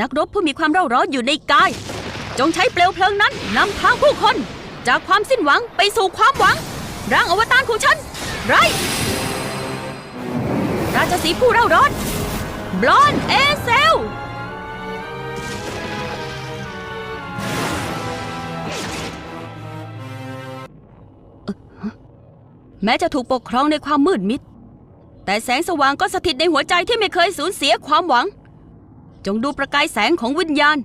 นักรบผู้มีความเร่าร้อนอยู่ในกาย จงใช้เปลวเพลิงนั้นนำทางผู้คน จากความสิ้นหวังไปสู่ความหวัง ร่างอวตารของฉัน ไรราชสีผู้เร่าร้อนบลอนเอเซลแม้จะถูกปกครองในความมืดมิด แต่แสงสว่างก็สถิตในหัวใจที่ไม่เคยสูญเสียความหวัง จงดูประกายแสงของวิญญาณ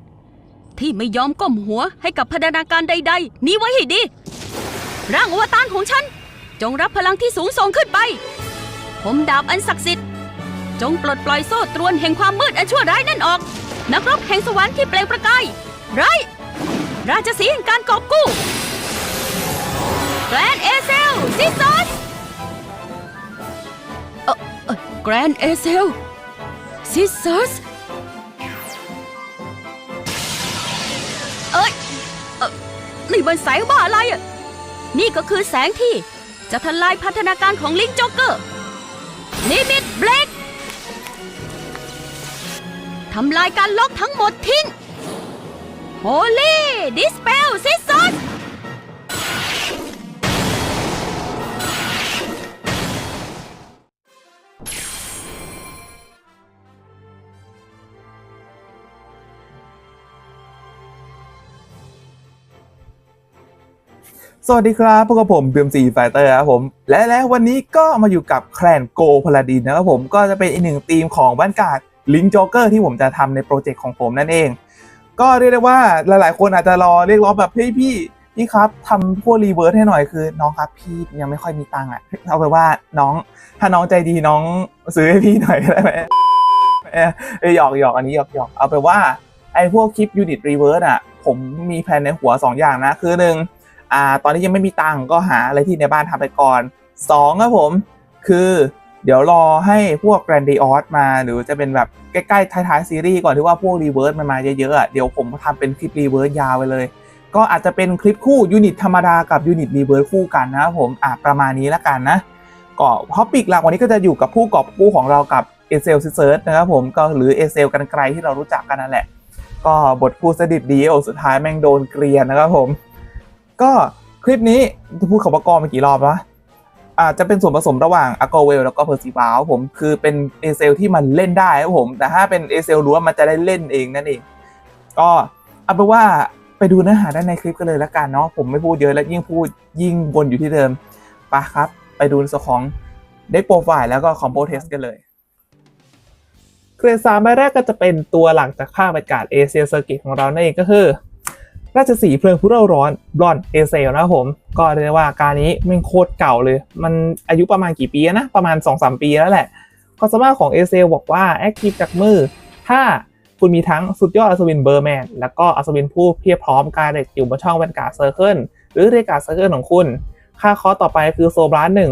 ที่ไม่ยอมก้มหัวให้กับพัฒนาการใด ๆ นี้ไว้ให้ดี ร่างอวตารของฉัน จงรับพลังที่สูงส่งขึ้นไป ผมดาบอันศักดิ์สิทธิ์ จงปลดปล่อยโซ่ตรวนแห่งความมืดอันชั่วร้ายนั่นออก นักรบแห่งสวรรค์ที่เปล่งประกายไรราชสีห์แห่งการกอบกู้แกรนเอเซลซิซอสแกรนเอเซลซิสซอส นี่มันแสงบ้าอะไรอะ นี่ก็คือแสงที่จะทลายพัฒนาการของลิงจ็อกเกอร์ลิมิตเบรกทำลายการล็อกทั้งหมดทิ้ง Holy Dispel Scissors ส สวัสดีครับพวกบผมเบียมซีไฟเตอร์ครับผม และแล้ววันนี้ก็มาอยู่กับแคลนโกพลาดินนะครับผมก็จะเป็นอีกหนึ่งธีมของบ้านกาดลิงจ็อกเกอร์ที่ผมจะทำในโปรเจกต์ของผมนั่นเอง ก็เรียกได้ว่าหลายๆ คนอาจจะรอเรียกร้องแบบพี่พี่พี่ครับทำพวกรีเวิร์สให้หน่อยคือ น้องครับพี่ยังไม่ค่อยมีตังค์อะเอาไปว่าน้องถ้าน้องใจดีน้องซื้อให้พี่หน่อยได้ไหมเออเอ้ยหยอกหยอกอันนี้หยอกหยอกเอาไปว่าไอ้พวกคลิปยูนิตรีเวิร์สอะผมมีแผนในหัวสองอย่างนะคือหนึ่ง อ่าตอนนี้ยังไม่มีตังค์ก็หาอะไรที่ในบ้านทำไปก่อน 2 ครับผม คือเดี๋ยวรอให้พวก Grand d ด o s มาหรือจะเป็นแบบใกล้ๆท้ายๆซีรีส์ก่อนที่ว่าพวกรีเวิร์สมันมาเยอะๆอะเดี๋ยวผมทำเป็นคลิปรีเวิร์สยาวไปเลย ก็อาจจะเป็นคลิปคู่ยูนิตธรรมดากับยูนิตรีเวิร์สคู่กันนะครับผมอะประมาณนี้ล้วกันนะก็ท็อปิกหลักวันนี้ก็จะอยู่กับผู้กอบกู้ของเรากับเอเซลซิเซิร์สนะครับผมก็หรือเอเซลกันไกลที่เรารู้จักกันนั่นแหละ ก็บทพูดสดิบดีโอสุดท้ายแม่งโดนเกลียนนะครับผม ก็คลิปนี้พูดคำว่ากอมากี่รอบวะอาจจะเป็นส่วนผสมระหว่างอ g กเวลแล้วก็เพอร์ซิบาลผมคือเป็นเอเซลที่มันเล่นได้ครับผม แต่ถ้าเป็นเอเซลล้วนมันจะได้เล่นเองนั่นเอง ก็เอาเป็นว่าไปดูเนื้อหาด้านในคลิปกันเลยละกันเนาะผมไม่พูดเยอะแล้วยิ่งพูดยิ่งวนอยู่ที่เดิมปะครับ ไปดูส่วนของเด็กโปรไฟล์แล้วก็คอมโพเทสกันเลยเกรดสามใบแรกก็จะเป็นตัวหลังจากภาคบรรยากาศเอเซลเซอร์กิตของเรานั่นเองก็คือ ราชสีเพลิงผู้เร่าร้อนบลอนเอเซลนะครับผม ก็เรียกได้ว่าการนี้ม่งโคตรเก่าเลย มันอายุประมาณกี่ปีนะ ประมาณ 2-3 ปีแล้วแหละความสามารถของเอเซลบอกว่าแอคทีฟจากมือ ถ้าคุณมีทั้งสุดยอดอัศวินเบอร์แมน แล้วก็อัศวินผู้เพียบพร้อมการเด็กอยู่บนช่องแวนการ์ดเซอร์เคิลหรือเรกาเซอร์เคิลของคุณ ค่าคอต่อไปคือโซบราหนึ่ง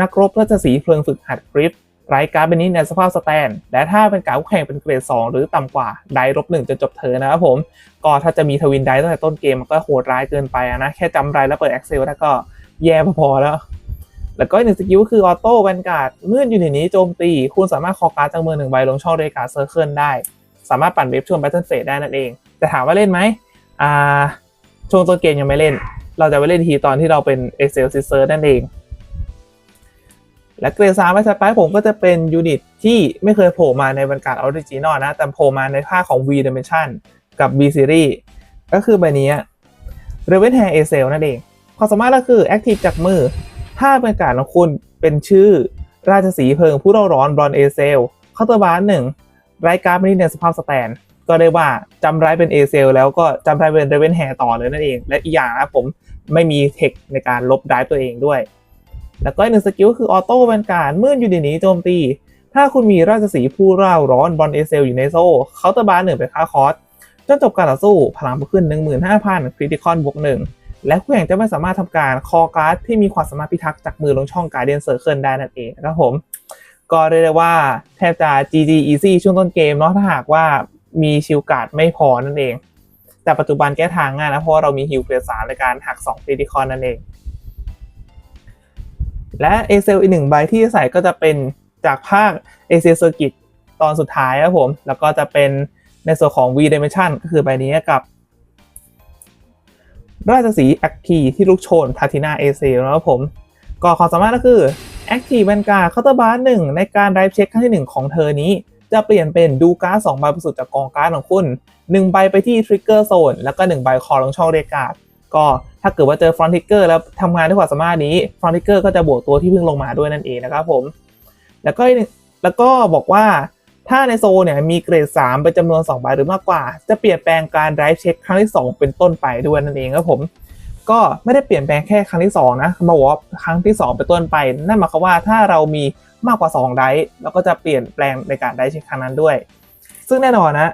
นักรบราชสีเพลิงฝึกหัดกริฟ ไร้การ์ดเป็นนี้ในสภาพสแตน และถ้าเป็นการคู่แข่งเป็นเกรด 2 หรือต่ำกว่าได้ลบหนึ่งจนจบเทิร์นะครับผม ก็ถ้าจะมีทวินได้ตั้งแต่ต้นเกมมันก็โหดร้ายเกินไปนะ แค่จำไรแล้วเปิด Excel ได้วก็แย่พอแล้ว แล้วก็หนึ่งสกิลก็คือออโต้แวนการ์ดเมื่ออยู่ในนี้โจมตี คุณสามารถคอการ์ดจากมือหนึ่งใบลงช่องเรกาเซอร์เคิลได้ สามารถปั่นเวฟช่วงแบทเทิลเฟสได้นั่นเอง แต่ถามว่าเล่นไหมอ่าช่วงต้นเกมยังไม่เล่น เราจะไปเล่นทีตอนที่เราเป็น Excel s i s e r นั่นเอง และเกรดสามไว้สไปผมก็จะเป็นยูนิตที่ไม่เคยโผล่มาในบรรยากาศออริจินอลนะ แต่โผล่มาในภาคของ V Dimension กับ B Series ก็คือใบนี้ r e v e n Hair a c e l นั่นเอง ความสามารถก็คือ Active จากมือ ถ้าบรรยากาศของคุณเป็นชื่อราชสีเพิงผู้เร่าร้อนบรอนเอเซลเคาน์เตอร์บาร์หนึ่งรายการไม่ได้ในสภาพสแตนก็ได้ว่าจำไรายเป็นเอเซลแล้วก็จำไรายเป็น r e v e n Hair ต่อเลยนั่นเอง และอีกอย่างนะผมไม่มีเทคในการลบได้ตัวเองด้วย แล้วก็อีกหนึ่งสกิลคือออโต้แวนการ์ดเมื่ออยู่ในนี้โจมตี ถ้าคุณมีราชสีผู้ร่าร้อนบอลเอเซลอยู่ในโซ่เคาน์เตอร์บาร์หนึ่งเป็นค่าคอสจนจบการต่อสู้พลังเพิ่มขึ้น 15,000คริติคอนบวกหนึ่งและคู่แข่งจะไม่สามารถทำการคอการ์ดที่มีความสามารถพิทักษ์จากมือลงช่องการเดียนเซอร์เคิลได้นั่นเองนะครับผม ก็เรียกได้ว่าแทบจะ GG Easy ช่วงต้นเกมเนาะถ้าหากว่ามีชิลการ์ดไม่พอนั่นเอง แต่ปัจจุบันแก้ทางง่ายนะเพราะว่าเรามีฮิลเกรสามในการหัก2คริติคอนนั่นเอง และเอเซลอีกหนึ่งใบที่ใส่ก็จะเป็นจากภาคเอเซลเซอร์กิตอนสุดท้ายครับผม แล้วก็จะเป็นในส่วนของ V Dimension ก็คือใบนี้กับ ราชสีแอคทีที่ลูกโชนพาตินาเอเซนะครับผม ก็ความสามารถก็คือแอคทีแวนการ์เคาน์เตอร์บาร์หนึ่งในการไดฟ์เช็คครั้งที่หนึ่งของเธอนี้ จะเปลี่ยนเป็นดูการ์ดสองใบบสุดจากกองการ์ดของคุณหนึ่งใบไปที่ทริกเกอร์โซนแล้วก็หนึ่งใบคอลงช่องเรียกการ์ดก็ ถ้าเกิดว่าเจอฟรอนทิกเกอร์แล้วทำงานด้วยความสามารถนี้ฟรอนทิกเกอร์ก็จะบวกตัวที่เพิ่งลงมาด้วยนั่นเองนะครับผม แล้วก็แล้วก็บอกว่าถ้าในโซเนี่ยมีเกรด 3 เป็นจำนวน2ใบหรือมากกว่า จะเปลี่ยนแปลงการไดฟ์เช็คครั้งที่ 2 เป็นต้นไปด้วยนั่นเองครับผม ก็ไม่ได้เปลี่ยนแปลงแค่ครั้งที่ 2 นะมาบอกว่าครั้งที่ 2 เป็นต้นไป นั่นหมายความว่าถ้าเรามีมากกว่า 2 ไดฟ์เราก็จะเปลี่ยนแปลงในการไดฟ์เช็คครั้งนั้นด้วย ซึ่งแน่นอนนะ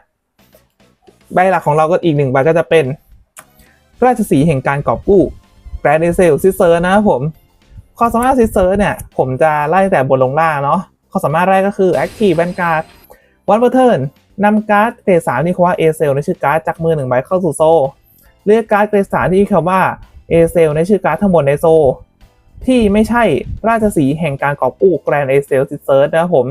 ใบหลักของเราก็อีกหนึ่งใบก็จะเป็น ราชสีห์แห่งการกอบกู้แกรนด์เซลซิเซอร์นะครับผมความสามารถซิเซอร์เนี่ยผมจะไล่แต่บนลงล่างเนาะความสามารถแรกก็คือ Active Vanguard วันเ r อร์เทิร์นนำการ์ดเกรดสามที่คำว่า A เซลในชื่อการ์ดจากมือหนึ่งใบเข้าสู่โซลเลือกการ์ดเกรดสามที่คำว่า A เซลในชื่อการ์ดทั้งหมดในโซลที่ไม่ใช่ราชสีห์แห่งการกอบกู้แกรนด์เอเซลซิเซอร์นะครับผม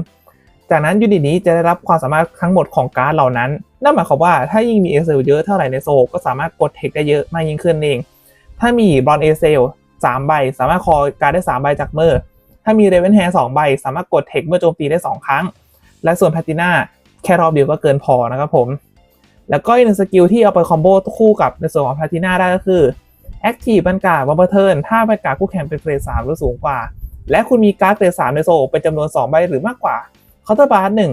จากนั้นยูนิตนี้จะได้รับความสามารถทั้งหมดของการ์ดเหล่านั้น นั่นหมายความว่าถ้ายิ่งมีเอเซลเยอะเท่าไหร่ในโซก็สามารถกดเทคได้เยอะมากยิ่งขึ้นเอง ถ้ามีบอลเอเซลสามใบ สามารถคอการได้สามใบจากเมือถ้ามีเรเวนแฮร์สองใบ สามารถกดเทคเมื่อโจมตีได้2ครั้ง และส่วนแพติน่าแค่รอบเดียวก็เกินพอนะครับผม แล้วก็อีกหนึ่งสกิลที่เอาไปคอมโบคู่กับในส่วนของแพติน่าได้ก็คือ Active บรรกาบัมเบอร์เทิร์นถ้าบรรกาคู่แข่งเป็นเกรด3หรือสูงกว่า และคุณมีการ์ดเกรด3ในโซเป็นจำนวน2ใบหรือมากกว่าเคาน์เตอร์บาร์หนึ่ง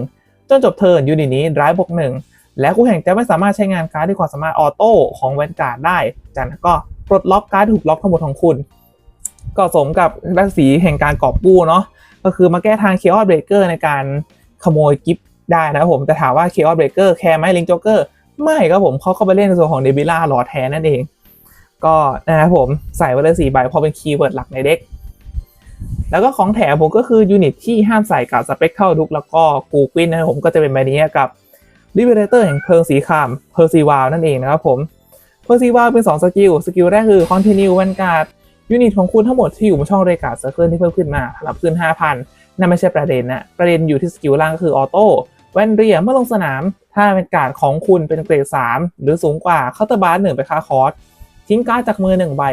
จนจบเทิร์นยูนิตนี้ร้ายบวกหนึ่ง และคู่แข่งจะไม่สามารถใช้งานการ์ดที่ความสามารถออโต้ของแวนการ์ดได้ จากนั้นก็ปลดล็อกการ์ดถูกล็อกทั้งหมดของคุณ ก็สมกับราศีแห่งการกอบกู้เนาะก็คือมาแก้ทางเค o อ s เบรกเกอร์ในการขโมยกิฟได้นะผมแต่ถามว่าเค o อ s เบรกเกอร์แคร์ไหมลิงจ็อกเกอร์ไม่ครับผมเขาเข้าไปเล่นในส่วนของเดบิล่าหลอดแทนนั่นเอง ก็นะครับผมใส่ไว้เลยสี่ใบพราะเป็นคีย์เวิร์ดหลักในเด็กแล้วก็ของแถมผมก็คือยูนิตที่ห้ามใส่กับสเปกเ a ลดุกแล้วก็กูกวินนะผมก็จะเป็นใบนี้กับ ลิเบเรเตอร์แห่งเพลิงสีครามเพอร์ซีวาลนั่นเองนะครับผมเพอร์ซีวาลเป็น 2 สกิล สกิลแรกคือ Continue Vanguard ยูนิตของคุณทั้งหมดที่อยู่บนช่องเรกาดเซอร์เคิลที่เพิ่มขึ้นมารับขึ้น 5,000 นั่นไม่ใช่ประเด็นนะ ประเด็นอยู่ที่สกิลล่างก็คือออโต้แวนเรียเมื่อลงสนาม ถ้าเป็นการ์ดของคุณเป็นเกรด 3 หรือสูงกว่าเคาน์เตอร์บาร์หนึ่งไปค่าคอร์สทิ้งการ์ดจากมือ 1 ใบ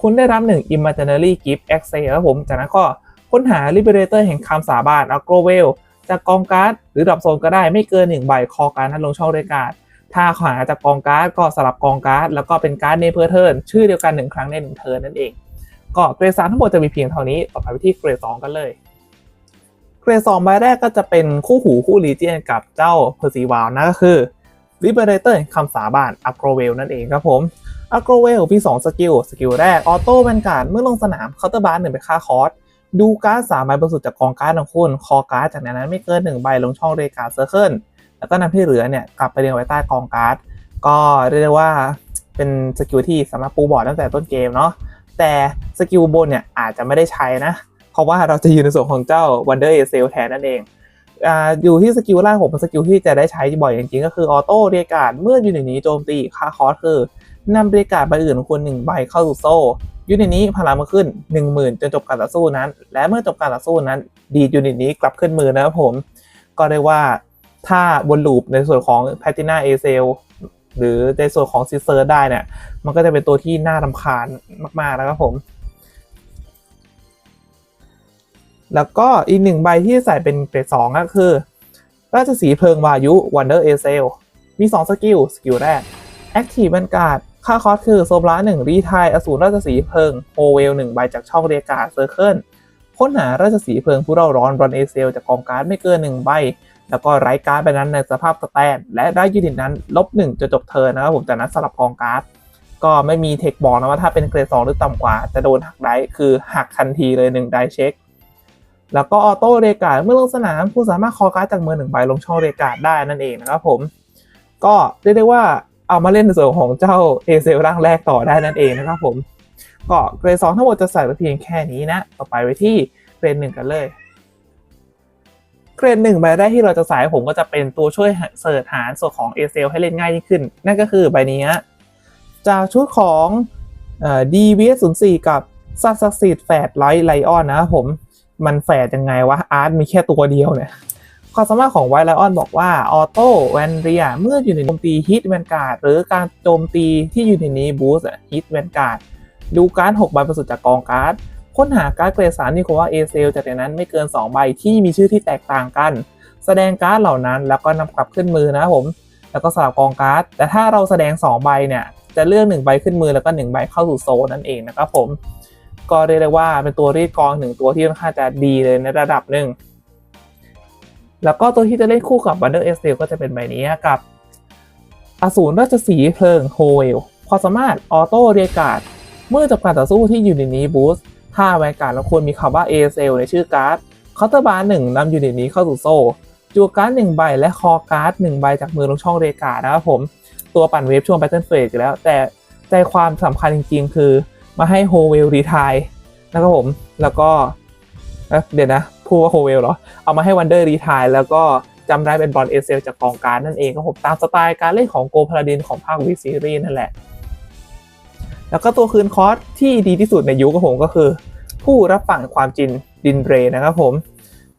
คุณได้รับ 1 Imaginary Gift Access ครับผม จากนั้นก็ค้นหา Liberator แห่งคำสาบาน a g r o w e l จากกองการ์ดหรือดรอปโซนก็ได้ไม่เกิน1ใบคอการ์ดนั้นลงช่องเรกาดถ้าหาจากกองการ์ดก็สลับกองการ์ดแล้วก็เป็นการ์ดเนเพอร์เทิร์นชื่อเดียวกันหนึ่งครั้งในหนึ่งเทิร์นนั่นเอง ก็เกรดสามทั้งหมดจะมีเพียงเท่านี้ต่อไปไปที่เกรดสองกันเลยเกรดสองใบแรกก็จะเป็นคู่หูคู่ลีเจียนกับเจ้าเพอร์ซีวาลนั่นก็คือ Liberator คำสาบานอักโรเวลนั่นเองครับผมอักโรเวลมี2สกิลสกิลแรกออโต้แวนการ์ดเมื่อลงสนามเคาน์เตอร์บาร์หนึ่งไปค่าคอร์ส ดูการ์ดสามใบบนสุดจากกองการ์ดของคุณ คอการ์ดจากนั้นไม่เกินหนึ่งใบลงช่องเรกาเซอร์เคิลแล้วก็นำที่เหลือเนี่ยกลับไปเรียงไว้ใต้กองการ์ด ก็เรียกได้ว่าเป็นสกิลที่สามารถปูบอร์ดตั้งแต่ต้นเกมเนาะ แต่สกิลบนเนี่ยอาจจะไม่ได้ใช้นะ เพราะว่าเราจะอยู่ในส่วนของเจ้า Wonder a c e l แทนนั่นเองออยู่ที่สกิลล่างผมเป็นสกิลที่จะได้ใช้บ่อยจริงๆ ก็คือออโต้เรียการ์ดเมื่ออยูนิตนี้โจมตีค่าคอร์สคือนำเรียการ์ดใบอื่นของคุณหนึ่งใบเข้าสู่โซ่ ยูนิตนี้พลังมาขึ้น 10,000 จนจบการต่อสู้นั้น และเมื่อจบการต่อสู้นั้น ดีดยูนิตนี้กลับขึ้นมือนะครับผม ก็ได้ว่าถ้าบนลูปในส่วนของ p a t i n a a c e l หรือในส่วนของซิเซอร์ได้เนี่ย มันก็จะเป็นตัวที่น่ารำคาญมากๆนะครับผม แล้วก็อีกหนึ่งใบที่ใส่เป็นเกรดสองก็คือ ราชสีเพลิงวายุ Wonder a c e l มี 2 สกิล สกิลแรก Active Vanguard ค่าคอสคือโซบลาหนึ่งรีทายอสูรราชสีเพลิงโอเวลหนึ่งใบจากช่องเรียกาเซอร์เคิลค้นหาราชสีเพลิงผู้เร่าร้อนบรอนเอเซลจากกองการ์ดไม่เกินหนึ่งใบ แล้วก็ไร้การ์ดใบนั้นในสภาพสแตนและได้ยูนิตนั้นลบหนึ่งจนจบเทินนะครับผมจากนั้นสลับกองการ์ดก็ไม่มีเทคบอกนะว่าถ้าเป็นเกรด2หรือต่ำกว่า จะโดนหักได้คือหักทันทีเลย1ได้เช็คแล้วก็ออโต้เรกาดเมื่อลงสนามผู้สามารถคอการ์ดจากมือหนึ่งใบลงช่องเรกาดได้นั่นเองนะครับผม ก็เรียกได้ว่า เอามาเล่นในส่วนของเจ้าเอเซลร่างแรกต่อได้นั่นเองนะครับผมก็เกรด2ทั้งหมดจะใส่ไปเพียงแค่นี้นะ ต่อไปไปที่เกรด1กันเลย เกรดหนึ่งใบแรกที่เราจะใส่ผมก็จะเป็นตัวช่วยเสิร์ชหาส่วนของเอเซลให้เล่นง่ายยิ่งขึ้น นั่นก็คือใบนี้จากชุดของดีวีศูนย์สี่กับซัตซักซีดแฟดไลท์ไลออนนะครับผมมันแฝดยังไงวะอาร์ตมีแค่ตัวเดียวเนี่ย ความสามารถของไวไลออนบอกว่าออโต้แวนเรียเมื่ออยู่ในโจมตีฮิตแวนการ์ดหรือการโจมตีที่อยู่ในนี้บูสต์ฮิตแวนการ์ดดูการ์ด6ใบประสุดจากกองการ์ดค้นหาการ์ดเกรดสามที่คุณว่าเอเซลจากในนั้นไม่เกิน 2 ใบที่มีชื่อที่แตกต่างกัน แสดงการ์ดเหล่านั้นแล้วก็นำกลับขึ้นมือนะครับผม แล้วก็สลับกองการ์ดแต่ถ้าเราแสดง 2 ใบเนี่ยจะเลือก1ใบขึ้นมือแล้วก็1ใบเข้าสู่โซนนั่นเองนะครับผม ก็เรียกได้ว่าเป็นตัวรีดกองหนึ่งตัวที่ค่อนข้างจะดีเลยในระดับหนึ่ง แล้วก็ตัวที่จะเล่นคู่กับ Wonder e x c e l ก็จะเป็นใบนี้กับ อสูรราชสีเพลิงโฮเวลความสามารถออโต้เรียกาดเมื่อจบการต่อสู้ที่ยูนิตนี้บูสต์ถ้าแวนการ์ดเราควรมีคำว่า ASL ในชื่อการ์ดเคาน์เตอร์บาร์หนึ่งนำยูนิตนี้เข้าสู่โซ่จัวการ์ดหนึ่งใบและคอการ์ดหนึ่งใบจากมือลงช่องเรียกาดนะครับผม ตัวปั่นเวฟช่วง Battle Phase อยู่แล้ว แต่ใจความสำคัญจริงๆ คือมาให้โฮเวลรีทายนะครับผม แล้วก็ เดี๋ยวนะพูดว่าโฮเวลเหรอ เอามาให้วันเดอร์รีทายแล้วก็จำได้เป็นบอลเอเซลจากกองการนั่นเองครับผมตามสไตล์การเล่นของโกพาราดินของภาควีซีรีส์นั่นแหละ แล้วก็ตัวคืนคอร์สที่ดีที่สุดในยุคของผมก็คือ ผู้รับฝั่งความจริงดินเบรนะครับผม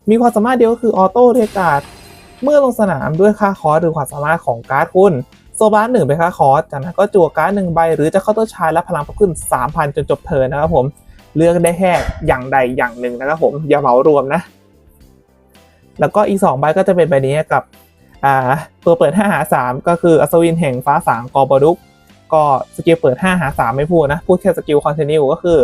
มีความสามารถเดียวก็คือออโต้เรียกการ์ดเมื่อลงสนามด้วยค่าคอร์สหรือความสามารถของการ์ดคุณโซบาร์หนึ่งเป็นค่าคอร์สจากนั้นก็จั่วการ์ดหนึ่งใบหรือจะเข้าตัวชายและพลังเพิ่มขึ้น 3,000 จนจบเทิร์นนะครับผม เลือกได้แค่อย่างใดอย่างหนึ่งนะครับผมอย่าเหมารวมนะ แล้วก็อีก2ใบก็จะเป็นใบนี้กับอ่าตัวเปิด 5 หา 3 ก็คืออัศวินแห่งฟ้าสางกอบดุกก็สกิลเปิด 5 หา 3 ไม่พูดนะ พูดแค่สกิลคอนติเนียก็คือ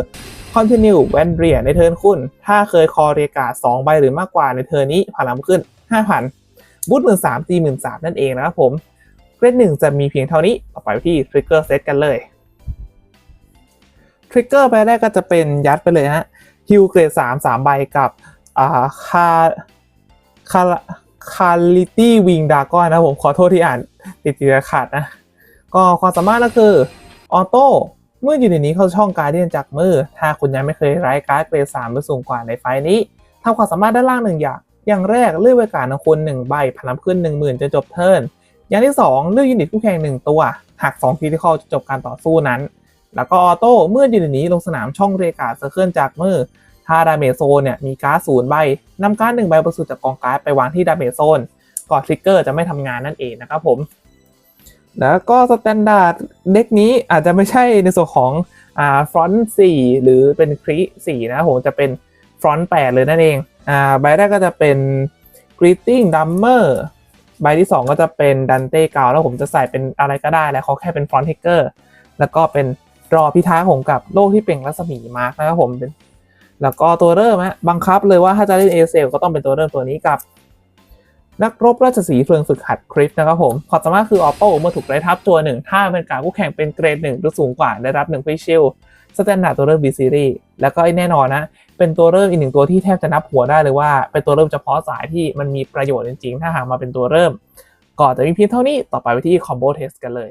continue แวนเรียในเทิร์นคุณ ถ้าเคยคอเรียกาส2ใบหรือมากกว่าในเทิร์นนี้พลังขึ้น 5,000 บูทหมื่นสามตีหมื่นสามนั่นเองนะครับผมเกรดหนึ่งจะมีเพียงเท่านี้ต่อไปที่ trigger set กันเลย trigger ใบแรกก็จะเป็นยัดไปเลยฮะฮิวเกรด3 3ใบกับอ่าคาคาคาลิตี้วิงดากอนนะผมขอโทษที่อ่านติดติดขาดนะ ก็ความสามารถก็คือออโต้เมื่ออยู่ในนี้เข้าช่องการเดียนจากมือ ถ้าคุณยังไม่เคยไร้การ์ดเกรดสามหรือสูงกว่าในไฟนี้ทำความสามารถด้านล่างหนึ่งอย่าง อย่างแรกเลือกเวการของคุณหนึ่งใบพลังขึ้น1 0,000จนจบเทิร์นอย่างที่2เลือกยูนิตคู่แข่งหนึ่งตัวหัก2คีที่เข้าจะจบการต่อสู้นั้น แล้วก็ออโต้เมื่อยูนิตนี้ลงสนามช่องเรียกาเซอร์เคิลจากมือถ้าดาเมจโซนเนี่ยมีการ์ดศูนย์ใบนำการ์ดหนึ่งใบบรรจุจากกองการ์ดไปวางที่ดาเมจโซนก่อนทริกเกอร์จะไม่ทำงานนั่นเองนะครับผม แล้วก็สแตนดาร์ดเด็กนี้อาจจะไม่ใช่ในส่วนของอ่าฟรอนต์สี่หรือเป็นครีสี่นะผมจะเป็นฟรอนต์แปดเลยนั่นเองอ่าใบแรกก็จะเป็น greeting dummer ใบที่ 2 ก็จะเป็นดันเต้เกาแล้วผมจะใส่เป็นอะไรก็ได้แล้วเขาแค่เป็นฟรอนต์เทเกอร์แล้วก็เป็น รอพิทักษ์ผมกับโลกที่เปล่งรัศมีมาร์กนะครับผมเป็นแล้วก็ตัวเริ่มฮะบังคับเลยว่าถ้าจะเล่นเอเซลก็ต้องเป็นตัวเริ่มตัวนี้กับ นักรบราชสีเพลิงฝึกหัดคริสนะครับผมความสามารถคือออโต้เมื่อถูกไล่ทับตัวหนึ่งถ้าเป็นการคู่แข่งเป็นเกรดหนึ่งหรือสูงกว่าได้รับหนึ่งฟิชิลสแตนดาร์ดตัวเริ่มบีซีรีแล้วก็แน่นอนนะ เป็นตัวเริ่มอีกหนึ่งตัวที่แทบจะนับหัวได้เลยว่า เป็นตัวเริ่มเฉพาะสายที่มันมีประโยชน์จริงๆ ถ้าหากมาเป็นตัวเริ่ม ก่อนจะมีเพียงเท่านี้ต่อไปไปที่คอมโบเทสกันเลย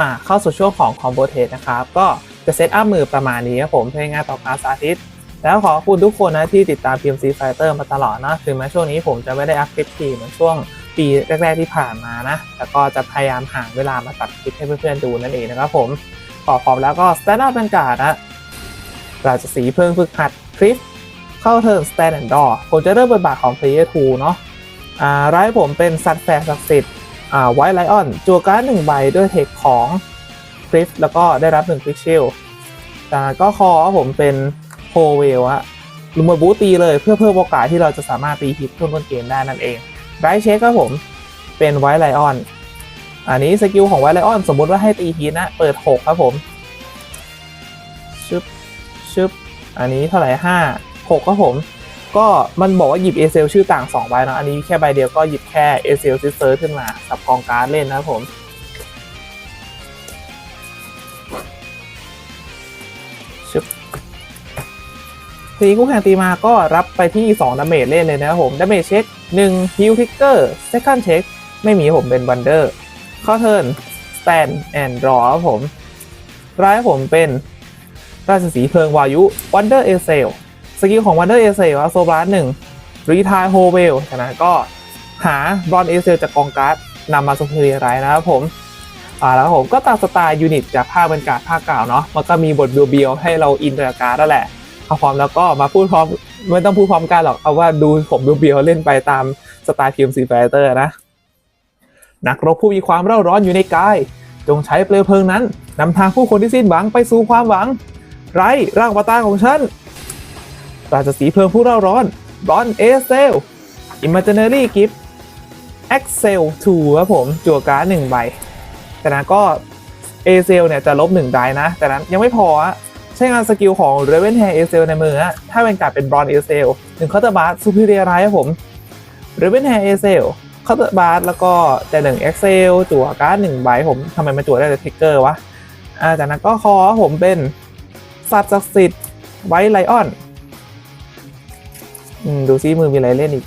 มาเข้าสู่ช่วงของคอมโบเทสนะครับ ก็จะเซตอัพมือประมาณนี้ครับผมเพื่อให้ง่ายต่อการสาธิตแล้วขอขอบคุณทุกคนนะที่ติดตาม PMC Fighter มาตลอดนะถึงแม้ช่วงนี้ผมจะไม่ได้อัพคลิปทีเหมือนช่วงปีแรก ๆ ที่ผ่านมานะ แต่ก็จะพยายามหาเวลามาตัดคลิปให้เพื่อนๆดูนั่นเองนะครับผมต่อพร้อมแล้วก็ Stand Up บรรยากาศนะราชสีเพลิงฝึกหัดคลิปเข้าเทิร์น Stand and Draw ผมจะเริ่มบทบาทของ Player 2เนาะอ่าร้ายผมเป็นสัตว์แฝดศักดิ์สิทธิ์ ไวท์ไลออนจัวการ์ดหนึ่งใบด้วยเทคของคลิปแล้วก็ได้รับ1ฟิกชิลจากนั้นก็คอผมเป็นโฮเวลอะลุมมาบูตีเลยเพื่อเพิ่มโอกาสที่เราจะสามารถตีฮิตช่วงต้นเกมได้นั่นเองไรเช็คครับผมเป็นไวท์ไลออนอันนี้สกิลของไวท์ไลออนสมมุติว่าให้ตีฮิตนะ เปิด 6 ครับผมชึบชึบอันนี้เท่าไหร่ห้าหกครับผม ก็มันบอกว่าหยิบเอเซลชื่อต่าง2ใบเนาะอันนี้แค่ใบเดียวก็หยิบแค่เอเซลซิสเตอร์ขึ้นมากับกองการ์ดเล่นนะครับผมชึบทีคู่แข่งตีมาก็รับไปที่ 2ดาเมจเล่นเลยนะครับผมดาเมจเช็ค1ฮิลทิกเกอร์เซคันด์เช็คไม่มีผมเป็นบันเดอร์ข้าเทิร์นสแตนแอนด์รอครับผมร้ายผมเป็นราชสีเพลิงวายุวันเดอร์เอเซล สกิลของวันเดอร์เอเซลโซบาร์หนึ่งรีทายโฮเวลนั้นก็หาบอลเอเซลจากกองการ์ดนำมาสมทรีไรนะครับผมอ่าแล้วผมก็ตามสไตล์ยูนิตจากภาคบรรยากาศภาคเก่าเนาะมันก็มีบทเบียวๆให้เราอินเตอร์การ์ดนั่นแหละพอพร้อมแล้วก็มาพูดพร้อมไม่ต้องพูดพร้อมกันหรอกเอาว่าดูผมเบียวๆเล่นไปตามสไตล์ทีมซีไฟเตอร์นะ นักรบผู้มีความเร่าร้อนอยู่ในกาย จงใช้เปลวเพลิงนั้นนำทางผู้คนที่สิ้นหวังไปสู่ความหวัง ไรร่างวตาของฉัน ราชสีเพลิงผู้เร่าร้อนบอนเอเซล Imaginary Gift Excel 2ครับผมจั่วการ์ดหนึ่งใบแต่นั้นก็เอเซลเนี่ยจะลบหนึ่งได้นะ แต่นั้นยังไม่พอใช้งานสกิลของ Raven Hair เอเซลในมือถ้าเป็นการเป็นบรอนเอเซลหนึ่งคาน์เตอร์บาร์ซูเปอร์เรียไรครับผม Raven Hair เอเซลคาน์เตอร์บาร์แล้วก็แต่หนึ่ง Excel จั่วการ์ดหนึ่งใบผมทำไมมันจั่วได้แต่ทิกเกอร์วะอ่าจากนั้นก็คอผมเป็นสัตว์ศักดิ์สิทธิ์ไวไลออน ดูซิมือมีอะไรเล่นอีก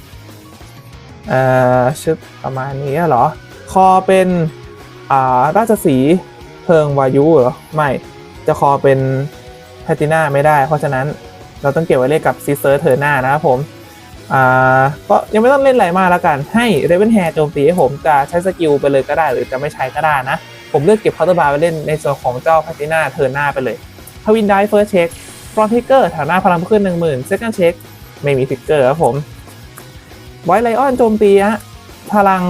อ่าชึบประมาณนี้เหรอ คอเป็นอ่าราชสีเพิงวายุเหรอ ไม่ จะคอเป็นแพติน่าไม่ได้ เพราะฉะนั้นเราต้องเก็บไว้เล่นกับซีเซอร์เทอร์นานะครับผมอ่าก็ยังไม่ต้องเล่นอะไรมากแล้วกัน ให้เรเวนแฮร์โจมตีให้ผมจะใช้สกิลไปเลยก็ได้ หรือจะไม่ใช้ก็ได้นะ ผมเลือกเก็บเคาน์เตอร์บาร์ไว้เล่นในส่วนของเจ้าแพติน่าเทิร์นหน้าไปเลยทวินได้เฟิร์สเช็คฟรอนทิเกอร์แถวหน้าพลังเพิ่มขึ้นหนึ่งหมื่นเซคันด์เช็ค ไม่มีทิกเกอร์ครับผมไวไลออนโจมตีฮะพลัง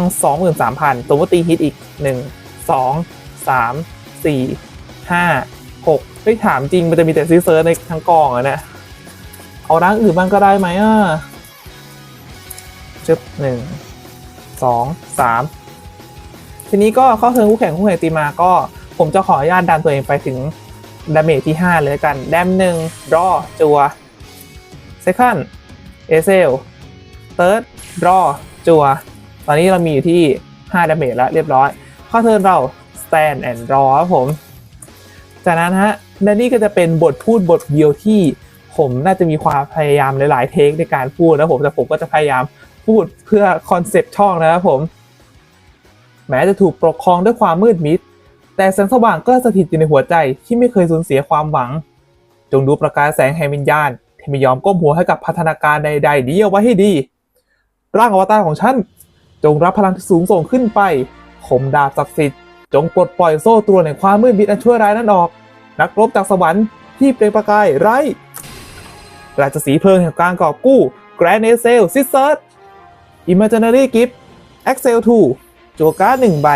23,000ตัวตีฮิตอีก 1 2 3 4 5 6ไม่ถามจริงมันจะมีแต่ซีเซอร์ในทั้งกองอะเนี่ยเอาร่างอื่นบ้างก็ได้ไหมอะชึบหนึ่งสองสามทีนี้ก็เข้าเทิร์นคู่แข่งคู่แข่งตีมาก็ผมจะขออนุญาตดันตัวเองไปถึงดาเมจที่ 5 เลยกัน แดมหนึ่งรอจัวเซคัน เอเซลเติร์ดรอจัว ตอนนี้เรามีอยู่ที่5ดาเมจแล้วเรียบร้อย ข้าเทิร์นเรา stand and draw ครับผม จากนั้นฮะแดนนี่ก็จะเป็นบทพูดบทเดียวที่ผมน่าจะมีความพยายามหลาย ๆ เทคในการพูดนะผม แต่ผมก็จะพยายามพูดเพื่อคอนเซปต์ช่องนะครับผม แม้จะถูกปกครองด้วยความมืดมิด แต่แสงสว่างก็สถิตอยู่ในหัวใจที่ไม่เคยสูญเสียความหวัง จงดูประกายแสงแห่งวิญญาณ ที่ไม่ยอมก้มหัวให้กับพัฒนาการใดๆนี้เอาไว้ให้ดี ร่างอวตารของฉัน จงรับพลังที่สูงส่งขึ้นไปคมดาบศักดิ์สิทธิ์จงปลดปล่อยโซ่ตรวนแห่งความมืดมิดอันชั่วร้ายนั้นออก นักรบจากสวรรค์ที่เปล่งประกายไร้ราชสีเพลิงแห่งการกอบกู้ Grand a c e l s i s t e r Imaginary Gift Excel 2จัวการ์ดหนึ่งใบ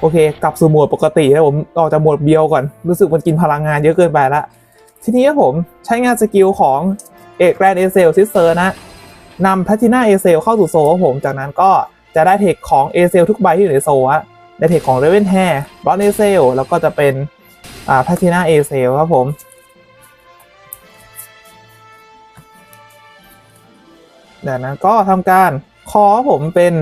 โอเค กลับสู่หมดปกติแล้วผมออกจากหมดเบียวก่อน รู้สึกมันกินพลังงานเยอะเกินไปละ ทีนี้ผมใช้งานสกิลของเอกแกรนเอเซลซิสเซอร์นะนำแพทิน่าเอเซลเข้าสู่โซลครับผม จากนั้นก็จะได้เทคของเอเซลทุกใบที่อยู่ในโซลอะได้เทคของเรเวนแฮร์บรอนเอเซลแล้วก็จะเป็นอ่าแพทิน่าเอเซลครับผมจากนั้นก็ทำการคอผมเป็น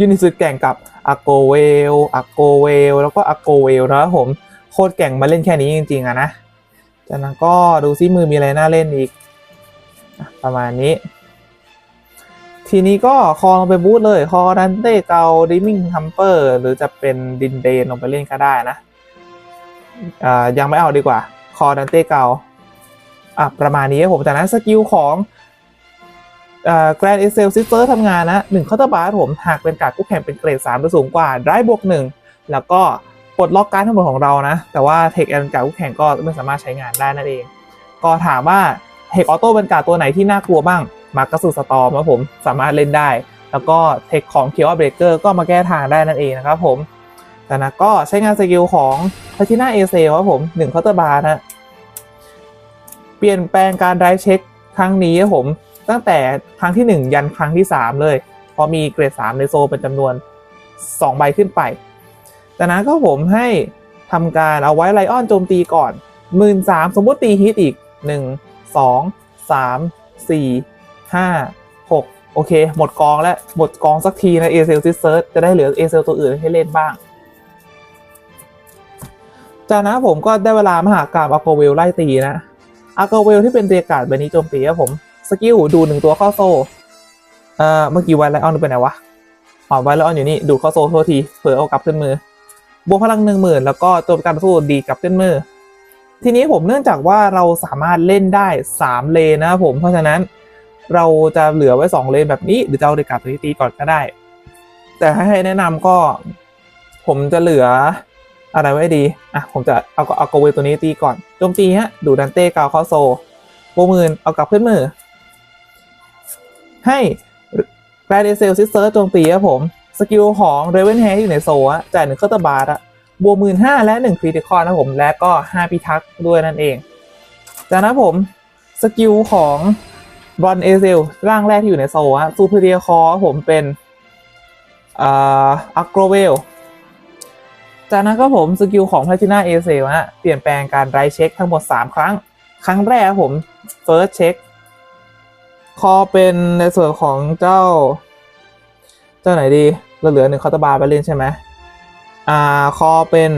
ยูนิสึแก่งกับอ g โกเวลอ g โกเวลแล้วก็อ g โกเวลนะผมโคตรแก่งมาเล่นแค่นี้จริงๆอะนะ จากนั้นก็ดูซิมือมีอะไรน่าเล่นอีก ประมาณนี้ ทีนี้ก็คอลงไปบูทเลย คอดันเต้เกาดิมิงทัมเปอร์หรือจะเป็นดินเดนลงไปเล่นก็ได้นะอ่ายังไม่เอาดีกว่า คอดันเต้เกาอะประมาณนี้ผมจากนั้นสกิลของแกรนด์เอเซลซิสเตอร์ทำงานนะหนึ่งเคาน์เตอร์บาร์ผมหากเป็นการดคู่แข่งเป็นเกรด3หรือสูงกว่าได้บวกหนึ่งแล้วก็ ปลดล็อกการดทั้งหมดของเรานะ แต่ว่าเทคแอนการดคู่แข่งก็ไม่สามารถใช้งานได้นั่นเอง ก็ถามว่าเทคออโต้เป็นการตัวไหนที่น่ากลัวบ้างมากระสุสตอมครับผมสามารถเล่นได้ แล้วก็เทคของเคียวเบรกเกอร์ก็มาแก้ทางได้นั่นเองนะครับผมแต่นะก็ใช้งานสกิลของพาทิน่าเอเซครับผมหนึ่งเคาน์เตอร์บาร์นะเปลี่ยนแปลงการไดรฟ์เช็คครั้งนี้ครับผม ตั้งแต่ครั้งที่ 1 ยันครั้งที่ 3 เลยพราะมีเกรด 3 ในโซเป็นจำนวน 2 ใบขึ้นไป จากนั้นก็ผมให้ทำการเอาไว้ไลออนโจมตีก่อน 1 3ื่นสมมติตีฮิตอีก 1 2 3 4 5 6 โอเค หมดกองแล้ว หมดกองสักทีนะเอเซลซิสเซิร์จะได้เหลือเอเซลตัวอื่นให้เล่นบ้าง จากนั้นผมก็ได้เวลามหากราบอาโกเวลไล่ตีนะอาร์เกเวลที่เป็นเรียการ์ดใบนี้โจมตีครับผมสกิลดูหนึ่งตัวเข้าโซ่เอ่อเมื่อกี้ไวไลออนเป็นไหนวะอ๋อไวไลออนอยู่นี่ดูเข้าโซ่โทษทีเผลอเอากลับขึ้นมือ บวกพลังหนึ่งหมื่นแล้วก็ตัวการต่อสู้ดีกลับขึ้นมือ ทีนี้ผมเนื่องจากว่าเราสามารถเล่นได้ 3 เลนนะครับผมเพราะฉะนั้นเราจะเหลือไว้ 2 เลนแบบนี้หรือจะเอาเด็กกับตัวที่ตีก่อนก็ได้ แต่ให้แนะนำก็ ผมจะเหลืออะไรไว้ดีอะผมจะเอาเอาโกเวตัวนี้ตีก่อนโจมตีฮะดูดันเต้กาวเข้าโซโบวกหมื่นเอากลับขึ้นมือ ให้แกรนเอเซลซิสเซอร์โจมตีครับผม สกิลของเรเวนแฮที่อยู่ในโซะจ่ายหนึ่งเคาน์ตบาร์อะบวกหมื่นห้าและหนึ่งคริติคอนนะผมและก็ห้าพิทักษ์ด้วยนั่นเอง จากนั้นผมสกิลของบอลเอเซลร่างแรกที่อยู่ในโซะซูเปอร์เรียคอผมเป็นอ่าอักโกรเวลจากนั้นก็ผมสกิลของ p l a t i n a a c ฮะเปลี่ยนแปลงการไรเช็คทั้งหมด 3 ครั้ง ครั้งแรกผม first check คอเป็นในส่วนของเจ้า เจ้าไหนดี เราเหลือหนึ่งคอร์ตบาร์ไปเล่นใช่ไหมอ่าคอเป็น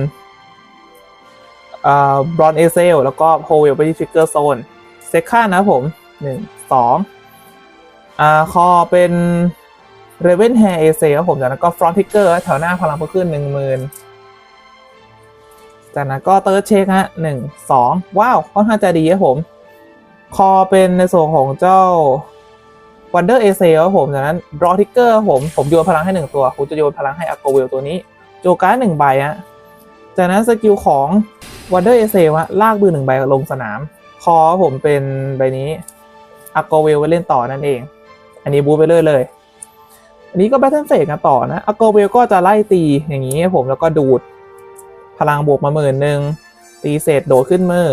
อ่าบรอนเอเซลแล้วก็โฮเวลไปที่ฟิกเกอร์โซนเซคันนะผมหนึ่งสองอ่าคอเป็นเรเวนแฮร์เอเซครับผมจากนั้นก็ฟรอนทิกเกอร์แถวหน้าพลังเพิ่มขึ้นหนึ่งหมื่นจากนั้นก็เติร์ดเช็คฮะหนึ่งสองว้าวค่อนข้างจะดีครับผม คอเป็นในส่วนของเจ้า Wonder a c ครับผมจากนั้น Draw Trigger ครับผม ผมโยนพลังให้หนึ่งตัวคุณจะโยนพลังให้ a g o w e l ตัวนี้ โจการ์ดหนึ่งใบฮะจากนั้นสกิลของ Wonder a c ฮะลากบือหนึ่งใบลงสนาม คอผมเป็นใบนี้ a g o w e l ไว้เล่นต่อนั่นเอง อันนี้บูไปเลยเลย อันนี้ก็ Battle Phase กันต่อนะ a g o w e l ก็จะไล่ตีอย่างนี้ผมแล้วก็ดูด พลังบวกมาหมื่นหนึ่งตีเสร็จโดดขึ้นมือ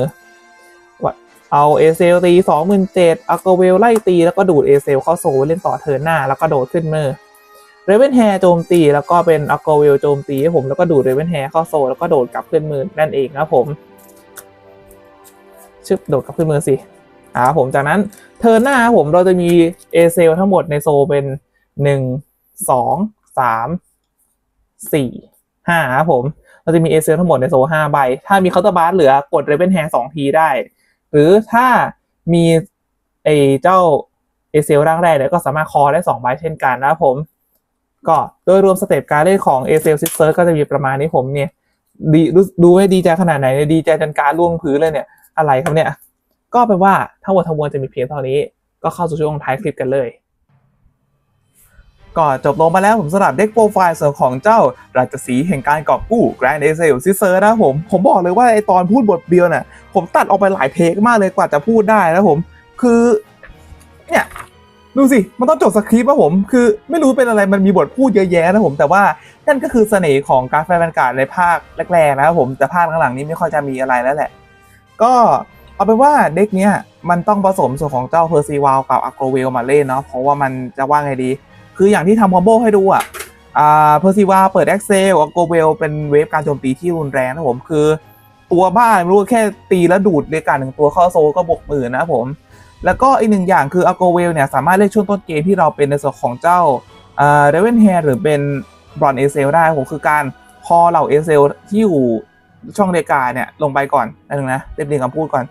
เอาเอเซลตีสองหมื่นเจ็ดอัลกเวลไล่ตีแล้วก็ดูดเอเซลเข้าโซลเล่นต่อเทิร์นหน้า แล้วก็โดดขึ้นมือเรเวนแฮร์โจมตีแล้วก็เป็นอัลกเวลโจมตีให้ผมแล้วก็ดูดเรเวนแฮร์เข้าโซลแล้วก็โดดกลับขึ้นมือนั่นเองครับผมชึบโดดกลับขึ้นมือสิอ่าผมจากนั้นเทิร์นหน้าผมเราจะมีเอเซลทั้งหมดในโซลเป็นหนึ่งสองสามสี่ห้าครับผม เราจะมีเอเซลทั้งหมดในโซห้าใบ ถ้ามีเคาน์เตอร์บาร์เหลือกดเรเ n นแฮงสองทีได้ หรือถ้ามีไอเจ้าเอเซลร่างแรกเนี่ยก็สามารถคอได้สองใบเช่นกันนะครับผม ก็โดยรวมสเต็ปการเล่นของเอเซลซิสเซอร์ก็จะมีประมาณนี้ผมเนี่ยดีดูให้ดีใจขนาดไหนดีใจจนการล่วงพื้นเลยเนี่ยอะไรครับเนี่ย ก็แปลว่าทั้งหมดทั้งมวลจะมีเพียงเท่านี้ ก็เข้าสู่ช่วงท้ายคลิปกันเลย ก็จบลงมาแล้วผมสำหรับเด็กโปรไฟล์ส่วนของเจ้าราชสีห์แห่งการกอบกู้ Grand a z e l s i s e r นะครับผมผมบอกเลยว่าไอตอนพูดบทเบียวน่ะผมตัดออกไปหลายเทคมากเลยกว่าจะพูดได้นะผม คือเนี่ยดูสิ มันต้องจดสคริปต์นะผม คือไม่รู้เป็นอะไร มันมีบทพูดเยอะแยะนะผม แต่ว่านั่นก็คือเสน่ห์ของการแฟนกาศในภาคแรกๆนะครับผม แต่ภาคหลังๆนี้ไม่ค่อยจะมีอะไรแล้วแหละ ก็เอาเป็นว่าเด็กเนี้ยมันต้องผสมส่วนของเจ้าเพอร์ซีวาลกับอักโกเวลมาเล่นเนาะ เพราะว่ามันจะว่าไงดี คืออย่างที่ทำคอมโบให้ดูอะอ่าเพอร์ซีวาเปิดแอคเซลอักโกเวลเป็นเวฟการโจมตีที่รุนแรงนะผมคือ ตัวบ้าไม่รู้แค่ตีแล้วดูดเรียการหนึ่งตัวเข้าโซก็บวกหมื่นนะผม แล้วก็อีกหนึ่งอย่างคืออโกเวลเนี่ยสามารถเล่นช่วงต้นเกมที่เราเป็นในส่วนของเจ้าอ่าเรเวนแฮร์หรือเป็นบรอนเอเซลได้ผมคือการพอเหล่าเอเซลที่อยู่ช่องเรกาเนี่ยลงไปก่อนนั่นเองนะเรียบเรียงคำพูดก่อน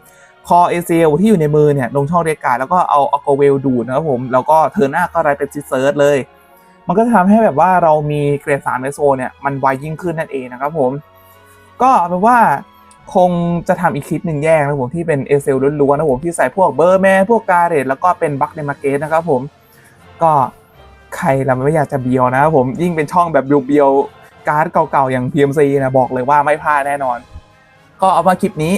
คอเอเซลที่อยู่ในมือเนี่ยลงช่องเรียกการ แล้วก็เอาอัลโกเวลดูดนะครับผมแล้วก็เทิร์หน้าก็ไรเป็นซิเซิร์ชเลย มันก็จะทำให้แบบว่าเรามีเกรดสามในโซนเนี่ยมันไวยิ่งขึ้นนั่นเองนะครับผม ก็เอาเป็นว่าคงจะทำอีกคลิปหนึ่งแยกนะผมที่เป็นเอเซลล้วนๆนะผมที่ใส่พวกเบอร์แมนพวกการเรตแล้วก็เป็นบัคในมาร์เก็ตนะครับผมก็ใครเราไม่อยากจะเบียวนะครับผมยิ่งเป็นช่องแบบเบียวๆการ์ดเก่าๆอย่าง PMC นะบอกเลยว่าไม่พลาดแน่นอน ก็เอามาคลิปนี้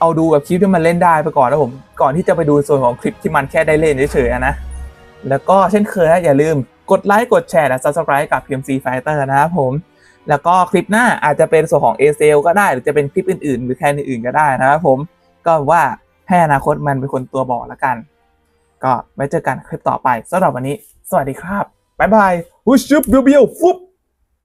เอาดูแบบคลิปที่มันเล่นได้ไปก่อนนะผม ก่อนที่จะไปดูส่วนของคลิปที่มันแค่ได้เล่นเฉยๆนะ แล้วก็เช่นเคยนะอย่าลืมกดไลค์กดแชร์และ subscribe กับ PMC Fighter นะครับผม แล้วก็คลิปหน้าอาจจะเป็นส่วนของ a อเซลก็ได้ หรือจะเป็นคลิปอื่นๆ หรือแค่อื่นๆก็ได้นะครับผม ก็ว่าให้อนาคตมันเป็นคนตัวบอกแล้วกัน ก็ไว้เจอกันคลิปต่อไปสำหรับวันนี้ สวัสดีครับบ๊ายบายวุ้ยชุบเบียวฟุบ